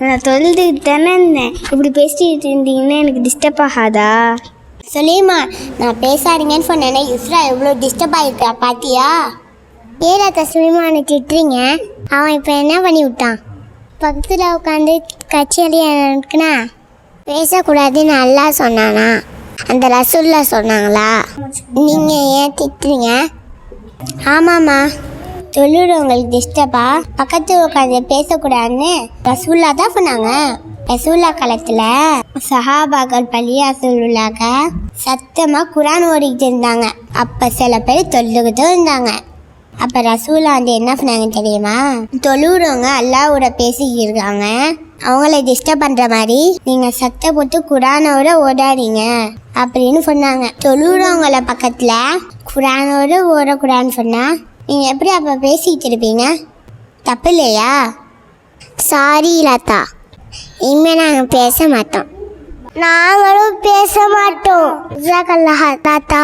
நான் தொழுதுகிட்டு தானே இருந்தேன் இப்படி பேசிட்டு இருந்தீங்கன்னா எனக்கு டிஸ்டர்ப் ஆகாதா? சொல்லியுமா நான் பேசாதீங்கன்னு சொன்னேனே இஸ்ரா எவ்வளோ டிஸ்டர்ப் ஆகிருக்கா பாத்தியா? ஏடா தஸ்லிமானை திட்டுறீங்க? அவன் இப்போ என்ன பண்ணி விட்டான்? பக்கத்தில் உட்காந்து கச்சேரி பேசக்கூடாதுன்னு அல்லா சொன்னானா? அந்த ரசூல்லா சொன்னாங்களா? நீங்கள் ஏன் திட்டுறீங்க? ஆமாம்மா. தொழுறவங்களுக்கு டிஸ்டர்பா பக்கத்து உட்காந்து பேசக்கூடாதுன்னு ரசூல்லா தான் சொன்னாங்க. ரசூல்லா காலத்தில் சஹாபாக்கள் பள்ளியா சொல்லுள்ளாக சத்தமாக குரான் ஓடிக்கிட்டு இருந்தாங்க. அப்போ சில பேர் தொழுதுகிட்டும் இருந்தாங்க. அப்போ ரசூலா வந்து என்ன சொன்னாங்க தெரியுமா? தொழுறவங்க அல்லாவோட பேசிக்கிட்டு இருக்காங்க அவங்கள டிஸ்டர்ப் பண்ணுற மாதிரி நீங்கள் சத்த போட்டு குரானோட ஓடாதீங்க அப்படின்னு சொன்னாங்க. தொழுறவங்கள பக்கத்தில் குரானோட ஓடக்கூடாதுன்னு சொன்னா நீங்கள் எப்படி அப்போ பேசிகிட்டு இருப்பீங்க? தப்பு இல்லையா சாரி லதா. இனிமேல் நாங்கள் பேச மாட்டோம். நாங்களும் பேச மாட்டோம். தாத்தா.